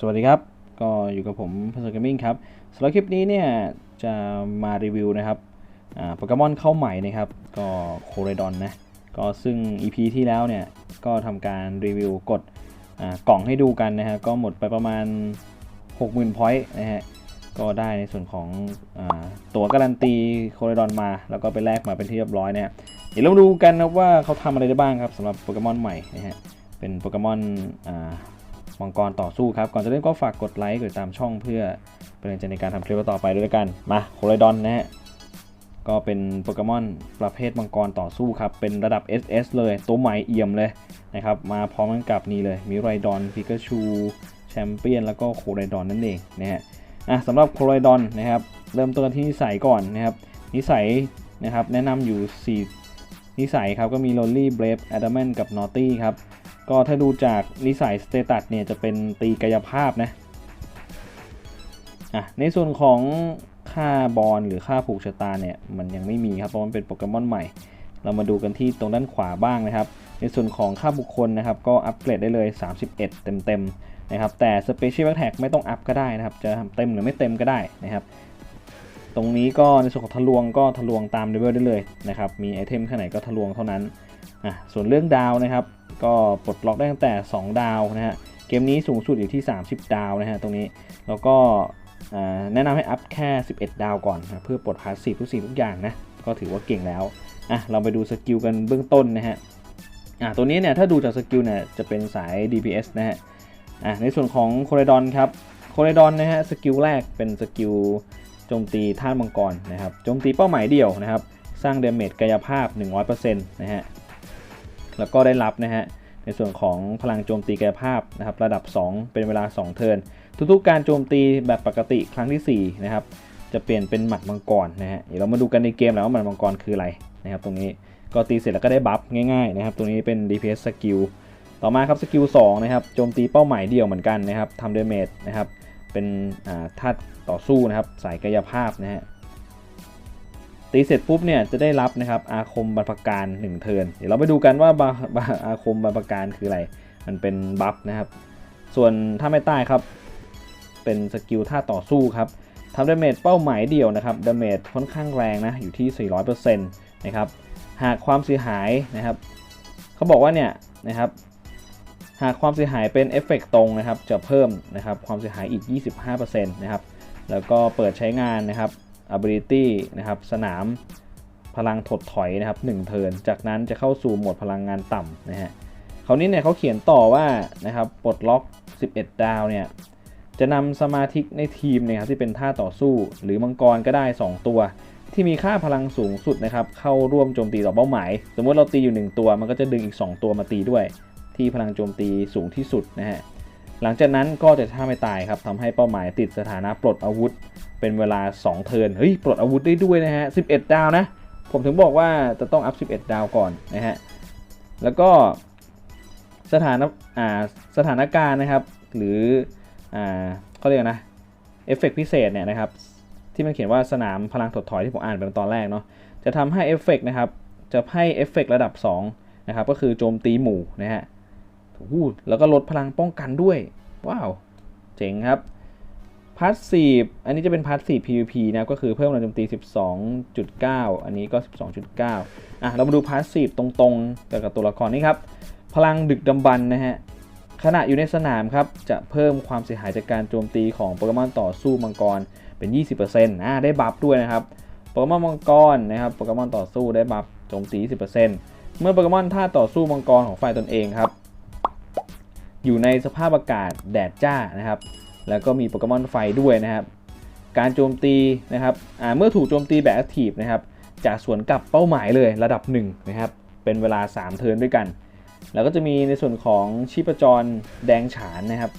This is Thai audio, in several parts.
สวัสดีครับ ก็อยู่กับผมพัสดุเกมมิ่งครับสำหรับคลิปนี้เนี่ยจะมารีวิวนะครับอ่าโปเกมอนเข้าใหม่นะครับ ก็โคเรดอนนะ ก็ซึ่ง EP ที่แล้วเนี่ย ก็ทำการรีวิวกดอ่ากล่องให้ดูกันนะฮะ ก็หมดไปประมาณ 60,000พอยต์นะฮะ ก็ได้ในส่วนของอาตั๋วการันตีโคเรดอนมา แล้วก็ไปแลกมาเป็นที่เรียบร้อยเนี่ยเดี๋ยวเรามาดูกันนะว่าเขาทำอะไรได้บ้างครับสำหรับโปเกมอนใหม่นะฮะ เป็นโปเกมอนอ่า มังกรต่อสู้ครับ ก่อนจะเล่นก็ฝากกดไลค์กดติดตามช่องเพื่อเป็นแรงใจในการทำคลิปต่อไปด้วยกัน มาโคไลดอนนะฮะก็เป็นโปเกมอนประเภทมังกรต่อสู้ครับ เป็นระดับ SS เลย ตัวใหม่เอี่ยมเลยนะครับ มาพร้อมกันกับนี่เลย มิไรดอน พิกาชู แชมเปี้ยน แล้วก็โคไลดอนนั่นเองนะฮะอะสำหรับโคไลดอนนะครับ เริ่มต้นที่นิสัยก่อนนะครับ นิสัยนะครับแนะนำอยู่ 4 นิสัยครับ ก็มี Lonely Brave Adamant กับ Naughty ครับ ก็ถ้าดูจากนิสัยสเตตัสเนี่ยจะเป็นตีกายภาพนะอะในส่วนของค่าบอลหรือค่าผูกชะตาเนี่ยมันยังไม่มีครับเพราะมันเป็นโปเกมอนใหม่ เรามาดูกันที่ตรงด้านขวาบ้างนะครับ ในส่วนของค่าบุคคลนะครับก็อัปเกรดได้เลย 31 เต็มๆนะครับแต่ Special a t t a c ไม่ต้องอัพก็ได้นะครับจะเต็มหรือไม่เต็มก็ได้นะครับตรงนี้ก็ในส่วนของทะลวงก็ทะลวงตามเลเวลได้เลยนะครับมีไอเทมแค่ไหนก็ทะลวงเท่านั้นอะส่วนเรื่องดาวนะครับ ก็ปลดล็อกได้ตั้งแต่ 2 ดาวนะฮะเกมนี้สูงสุดอยู่ที่ 30 ดาวนะฮะตรงนี้แล้วก็แนะนำให้อัพแค่ 11 ดาวก่อนนะเพื่อปลดพาสซีฟทุกสิ่งทุกอย่างนะก็ถือว่าเก่งแล้วอะเราไปดูสกิลกันเบื้องต้นนะฮะอะตัวนี้เนี่ยถ้าดูจากสกิลเนี่ยจะเป็นสาย DPS นะฮะอะในส่วนของโคเรดอนครับโคเรดอนนะฮะสกิลแรกเป็นสกิลโจมตีท่านมังกรนะครับโจมตีเป้าหมายเดียวนะครับ สร้างเดเมจกายภาพ 100%นะฮะ แล้วก็ได้รับนะฮะในส่วนของพลังโจมตีกายภาพนะครับระดับ 2 เป็นเวลา 2 เทิร์นทุกๆการโจมตีแบบปกติครั้งที่4นะครับจะเปลี่ยนเป็นหมัดมังกรนะฮะเดี๋ยวเรามาดูกันในเกมแล้วว่าหมัดมังกรคืออะไรนะครับ ตรงนี้ก็ตีเสร็จแล้วก็ได้บัฟง่ายๆนะครับ ตรงนี้เป็น DPS สกิลต่อมาครับสกิล2นะครับโจมตีเป้าหมายเดียวเหมือนกันนะครับทำเดเมจนะครับเป็นอ่าธาตุต่อสู้นะครับสายกายภาพนะฮะ ตีเสร็จปุ๊บเนี่ยจะได้รับนะครับอาคมบรรพการ1เทิร์นเดี๋ยวเราไปดูกันว่าบาบาอาคมบรรพการคืออะไร มันเป็นบัฟนะครับ ส่วนถ้าไม่ใต้ครับ เป็นสกิลท่าต่อสู้ครับทำดาเมจเป้าหมายเดียวนะครับดาเมจค่อนข้างแรงนะอยู่ที่ 400%นะครับหากความเสียหายนะครับเขาบอกว่าเนี่ยนะครับหากความเสียหายเป็นเอฟเฟกตรงนะครับจะเพิ่มนะครับความเสียหายอีก 25%นะครับแล้วก็เปิดใช้งานนะครับ ability นะครับสนามพลังถดถอยนะครับ1เทิร์นจากนั้นจะเข้าสู่โหมดพลังงานต่ำนะฮะคราวนี้เนี่ยเขาเขียนต่อว่านะครับปลดล็อก 11 ดาวเนี่ยจะนำสมาชิกในทีมนี่ยครับที่เป็นท่าต่อสู้ หรือมังกรก็ได้ 2 ตัว ที่มีค่าพลังสูงสุดนะครับเข้าร่วมโจมตีต่อเป้าหมาย สมมติเราตีอยู่ 1 ตัวมันก็จะดึงอีก 2 ตัวมาตีด้วย ที่พลังโจมตีสูงที่สุดนะฮะหลังจากนั้นก็จะท่าไม่ตายครับทำให้เป้าหมายติดสถานะปลดอาวุธ เป็นเวลา 2 เทิร์นเฮ้ย ปลดอาวุธได้ด้วยนะฮะ 11 ดาวนะ ผมถึงบอกว่าจะต้องอัพ 11 ดาวก่อนนะฮะ แล้วก็สถานะอ่าสถานการณ์นะครับ หรืออ่าเขาเรียกนะเอฟเฟกพิเศษเนี่ยนะครับ ที่มันเขียนว่าสนามพลังถดถอยที่ผมอ่านไปตอนแรกเนาะจะทำให้เอฟเฟกนะครับ จะให้เอฟเฟกระดับ 2 นะครับ ก็คือโจมตีหมู่นะฮะแล้วก็ลดพลังป้องกันด้วย ว้าว เจ๋งครับ พาร์ทสีอันนี้จะเป็นพาร์ทสี PVP นะครับก็คือเพิ่มพลังโจมตี 12.9 อันนี้ก็ 12.9 อะ เรามาดูพาร์ทสีตรงๆเกี่ยวกับตัวละครนี้ครับ พลังดึกดำบรรนะฮะขณะอยู่ในสนามครับ จะเพิ่มความเสียหายจากการโจมตีของโปเกมอนต่อสู้มังกรเป็น 20%อ่าได้บัฟด้วยนะครับโปเกมอนมังกรนะครับโปเกมอนต่อสู้ได้บัฟโจมตี 20%เมื่อโปเกมอนท่าต่อสู้มังกรของฝ่ายตนเองครับ อยู่ในสภาพอากาศแดดจ้านะครับ แล้วก็มีโปเกมอนไฟด้วยนะครับ การโจมตีนะครับเมื่อถูกโจมตีแบบแอคทีฟนะครับจะสวนกลับเป้าหมายเลยระดับ1นะครับเป็นเวลา 3 เทิร์นด้วยกัน แล้วก็จะมีในส่วนของชีพจรแดงฉานนะครับ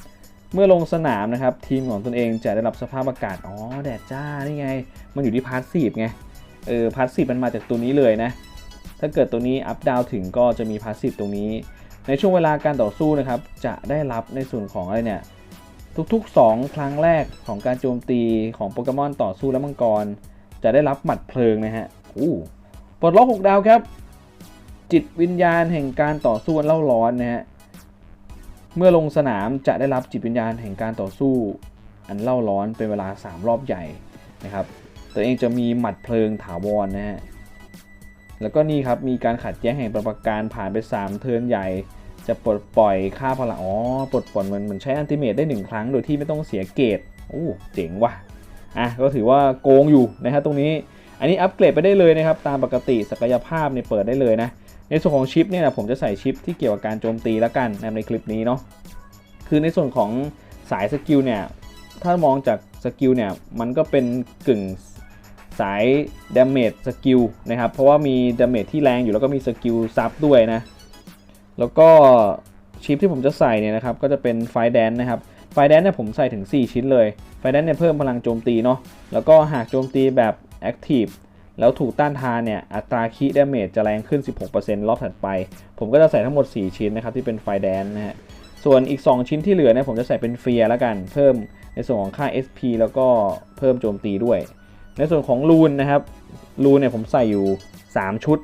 เมื่อลงสนามนะครับทีมของตนเองจะได้รับสภาพอากาศ อ๋อแดดจ้านี่ไง มันอยู่ที่พาสซีฟไงเออพาสซีฟมันมาจากตัวนี้เลยนะถ้าเกิดตัวนี้อัพดาวถึงก็จะมีพาสซีฟตรงนี้ ในช่วงเวลาการต่อสู้นะครับ จะได้รับในส่วนของอะไรเนี่ย ทุกๆ 2 ครั้งแรกของการโจมตีของโปเกมอนต่อสู้และมังกร จะได้รับหมัดเพลิงนะฮะอู้ปลดล็อก6ดาวครับ จิตวิญญาณแห่งการต่อสู้อันเล่าร้อนนะฮะเมื่อลงสนามจะได้รับจิตวิญญาณแห่งการต่อสู้ อันเล่าร้อนเป็นเวลา 3 รอบใหญ่นะครับ ตัวเองจะมีหมัดเพลิงถาวรนะฮะแล้วก็นี่ครับมีการขัดแย้งแห่งประการผ่านไป 3 เทิร์นใหญ่ จะปลดปล่อยค่าพลังอ๋อปลดปล่อยมันเหมือนใช้อันติเมตได้ 1 ครั้งโดยที่ไม่ต้องเสียเกรดโอ้เจ๋งว่ะอะก็ถือว่าโกงอยู่นะครับตรงนี้อันนี้อัปเกรดไปได้เลยนะครับตามปกติศักยภาพเนี่ยเปิดได้เลยนะในส่วนของชิปเนี่ยนะผมจะใส่ชิปที่เกี่ยวกับการโจมตีแล้วกันนะในคลิปนี้เนาะคือในส่วนของสายสกิลเนี่ยถ้ามองจากสกิลเนี่ยมันก็เป็นกึ่งสายดาเมจสกิลนะครับเพราะว่ามีดาเมจที่แรงอยู่แล้วก็มีสกิลซับด้วยนะ แล้วก็ชิปที่ผมจะใส่เนี่ยนะครับก็จะเป็นไฟแดนนะครับไฟแดนเนี่ยผมใส่ถึง 4 ชิ้นเลยไฟแดนเนี่ยเพิ่มพลังโจมตีเนาะแล้วก็หากโจมตีแบบแอคทีฟแล้วถูกต้านทานเนี่ยอัตราคีดาเมจจะแรงขึ้น 16%รอบถัดไป ผมก็จะใส่ทั้งหมด 4 ชิ้นนะครับที่เป็นไฟแดนนะฮะส่วนอีก 2 ชิ้นที่เหลือเนี่ยผมจะใส่เป็นเฟียร์แล้วกัน เพิ่มในส่วนของค่า SP แล้วก็เพิ่มโจมตีด้วย ในส่วนของรูนนะครับรูนเนี่ยผมใส่อยู่ 3 ชุด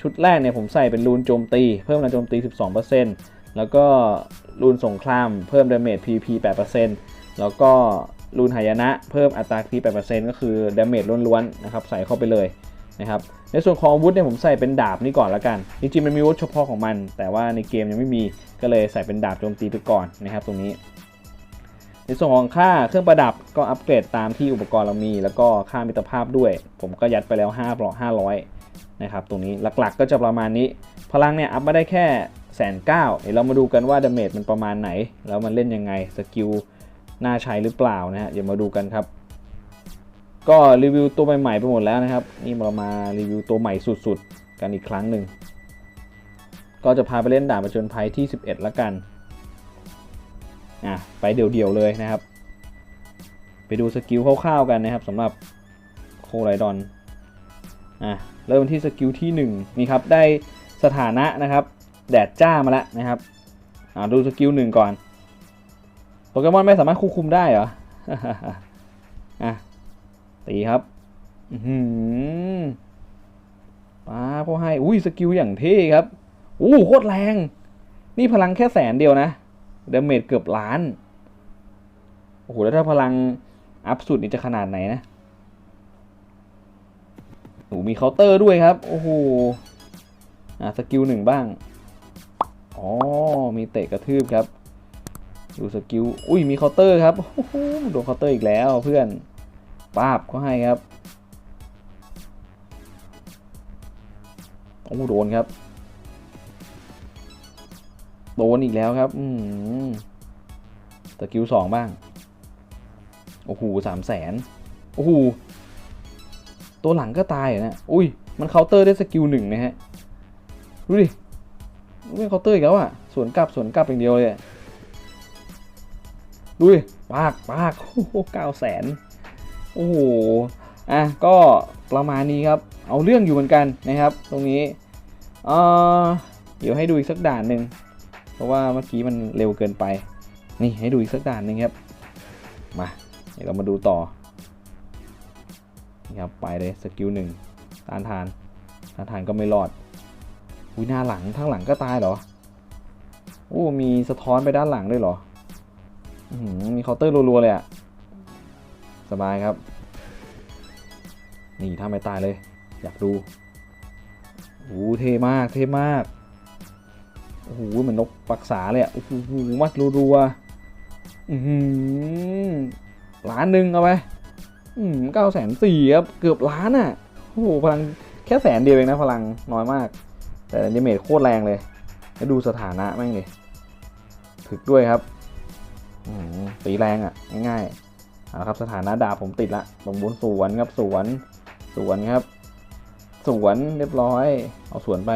ชุดแรกเนี่ยผมใส่เป็นรูนโจมตี เพิ่มพลังโจมตี 12%แล้วก็รูนสงครามเพิ่มดาเมจ PP 8%แล้วก็รูนหายนะเพิ่มอัตราคี8%ก็คือดาเมจล้วนๆนะครับใส่เข้าไปเลยนะครับในส่วนของอาวุธเนี่ยผมใส่เป็นดาบนี่ก่อนละกัน จริงๆมันมีอาวุธเฉพาะของมัน แต่ว่าในเกมยังไม่มีก็เลยใส่เป็นดาบโจมตีไปก่อนนะครับ ตรงนี้ ในส่วนของค่าเครื่องประดับก็อัปเกรดตามที่อุปกรณ์เรามี แล้วก็ค่ามิตรภาพด้วย ผมก็ยัดไปแล้ว5ปลอก500 นะครับตรงนี้หลักๆก็จะประมาณนี้ พลังเนี่ยอัพมาได้แค่แสนเก้าเดี๋ยวเรามาดูกันว่าดาเมจมันประมาณไหน แล้วมันเล่นยังไงสกิลน่าใช้หรือเปล่านะฮะเดี๋ยวมาดูกันครับ ก็รีวิวตัวใหม่ๆไปหมดแล้วนะครับ นี่เรามารีวิวตัวใหม่สุดๆ กันอีกครั้งหนึ่งก็จะพาไปเล่นด่านประจนภัยที่ 11 ละกันอะไปเดี่ยวๆเลยนะครับ ไปดูสกิลคร่าวๆกันนะครับสำหรับโคไรดอน อะเริ่มที่สกิลที่1นี่ครับได้สถานะนะครับ แดดจ้ามาแล้วนะครับอ่าดูสกิลหนึ่งก่อนโปเกมอนไม่สามารถควบคุมได้เหรออะตีครับอือหือป้าพ่อให้อุ้ยสกิลอย่างเท่ครับอู้โคตรแรง นี่พลังแค่แสนเดียวนะดาเมจเกือบล้านโอ้โหแล้วถ้าพลังอัพสุดนี่จะขนาดไหนนะ โอ้มีเคาน์เตอร์ด้วยครับ โอ้โหอะสกิลหนึ่งบ้าง อ๋อ มีเตะกระทืบครับ ดูสกิล อุ้ย มีเคาน์เตอร์ครับ โอ้โห โดนเคาน์เตอร์อีกแล้วเพื่อนป้าบก็ให้ครับ โอ้โดนครับ โดนอีกแล้วครับ อืมสกิลสองบ้าง โอ้โหสามแสน โอ้โห ตัวหลังก็ตายนะ อุ้ย มันเคาน์เตอร์ได้สกิลหนึ่งนะฮะ ดูดิไม่เคาน์เตอร์อีกแล้วอะ สวนกลับสวนกลับอย่างเดียวเลยดูดิ ปากปากโอ้โหเก้าแสนโอ้โห อะ ก็ประมาณนี้ครับ เอาเรื่องอยู่เหมือนกันนะครับ ตรงนี้ เออเดี๋ยวให้ดูอีกสักด่านหนึ่ง เพราะว่าเมื่อกี้มันเร็วเกินไป นี่ให้ดูอีกสักด่านหนึ่งครับ มา เดี๋ยวเรามาดูต่อ นี่ครับไปเลยสกิลหนึ่งต้านทานต้านทานก็ไม่รอดอุ้ยหน้าหลังทั้งหลังก็ตายเหรอโอ้มีสะท้อนไปด้านหลังด้วยเหรอหือมีเคาน์เตอร์รัวๆเลยอะสบายครับ นี่ถ้าไม่ตายเลย อยากดูโอ้เท่มากเท่มากโอ้โหเหมือนนกปักษาเลยอะโอ้โหมัดรัวๆอือหือล้านหนึ่งเอาไป อืมเก้าแสนสี่ครับ เกือบล้านอะ โอ้โห พลังแค่แสนเดียวเองนะ พลังน้อยมาก แต่ดเมจโคตรแรงเลย แล้วดูสถานะแม่งเลยถึกด้วยครับอืมตีแรงอะ ง่ายๆเอาครับ สถานะดาบผมติดละตรงบนสวนครับสวน สวนครับ สวนเรียบร้อย เอาสวนไป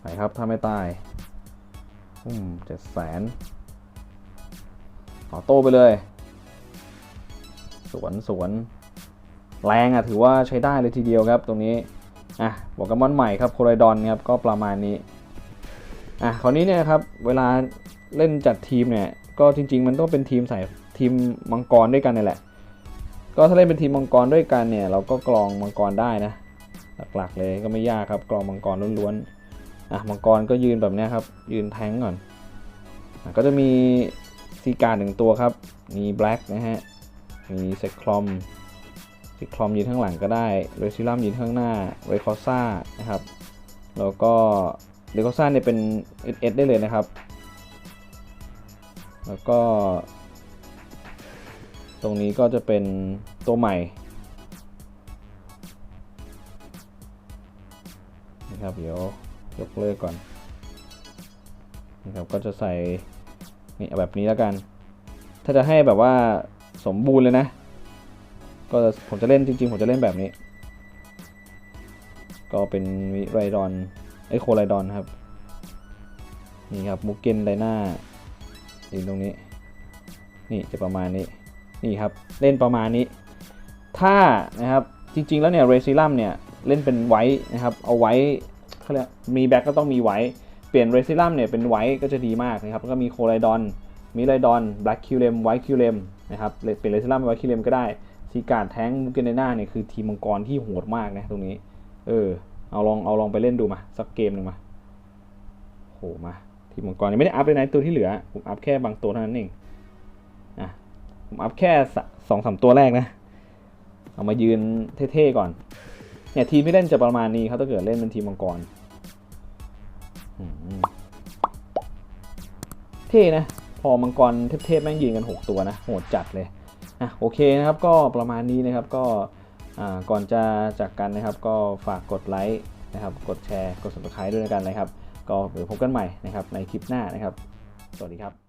ไปครับ ถ้าไม่ตาย อืมเจ็ดแสนขอโต้ไปเลย สวนสวนแรงอะถือว่าใช้ได้เลยทีเดียวครับตรงนี้อะโปเกมอนใหม่ครับโคไรดอนครับก็ประมาณนี้อะคราวนี้เนี่ยครับเวลาเล่นจัดทีมเนี่ยก็จริง ๆ มันต้องเป็นทีมใส่ทีมมังกรด้วยกันนี่แหละ ก็ถ้าเล่นเป็นทีมมังกรด้วยกันเนี่ยเราก็กรองมังกรได้นะ หลักๆเลยก็ไม่ยากครับกรองมังกรล้วนๆอะมังกรก็ยืนแบบนี้ครับยืนแทงก่อนอก็จะมีซีการ์หนึ่งตัวครับ มีแบล็กนะฮะ มีเซคลอมเซคลอมยืนข้างหลังก็ได้เรซิลัมยืนข้างหน้าเรคอซ่านะครับ แล้วก็เรคอซ่าเนี่ยเป็น SS ได้เลยนะครับ แล้วก็ ตรงนี้ก็จะเป็นตัวใหม่นะครับเดี๋ยวยกเลิกก่อนนะครับก็จะใส่นี่แบบนี้แล้วกัน ถ้าจะให้แบบว่า สมบูรณ์เลยนะ ก็ผมจะเล่นจริง ๆ ผมจะเล่นแบบนี้ ก็เป็นวิไรดอนไอโคไรดอนครับ นี่ครับมุกเกนไดนาอยืนตรงนี้ นี่จะประมาณนี้ นี่ครับ เล่นประมาณนี้ ถ้านะครับจริง ๆ แล้วเนี่ยเรซิลัมเนี่ยเล่นเป็นไว้นะครับ เอาไว้เขาเรียกมีแบ็กก็ต้องมีไว้ เปลี่ยนเรซิลัมเนี่ยเป็นไว้ก็จะดีมากนะครับ แล้วก็มีโคไลดอน มีไลดอนแบล็กคิวเลมไวท์คิวเลมนะครับเปลี่ยนเรซิลัมเป็นไวท์คิวเลมก็ได้ซีการ์ดแท้งมูเกนเนน่าเนี่ยคือทีมมังกรที่โหดมากนะตรงนี้ เออ เอาลองเอาลองไปเล่นดูมา สักเกมหนึ่งมาโหมา ทีมมังกรยังไม่ได้อัพเลยนะตัวที่เหลือ ผมอัพแค่บางตัวเท่านั้นเองอะผมอัพแค่สองสามตัวแรกนะ เอามายืนเท่ๆก่อน เนี่ยทีมที่เล่นจะประมาณนี้ครับถ้าเกิดเล่นเป็นทีมมังกรเท่นะ อมังกรเทพๆแม่งยิงกัน 6 ตัวนะโหดจัดเลยอะโอเคนะครับก็ประมาณนี้นะครับก็ก่อนจะจากกันนะครับก็ฝากกดไลค์นะครับกดแชร์กด subscribe ด้วยกันนะครับ ก็เดี๋ยวพบกันใหม่นะครับในคลิปหน้านะครับ สวัสดีครับ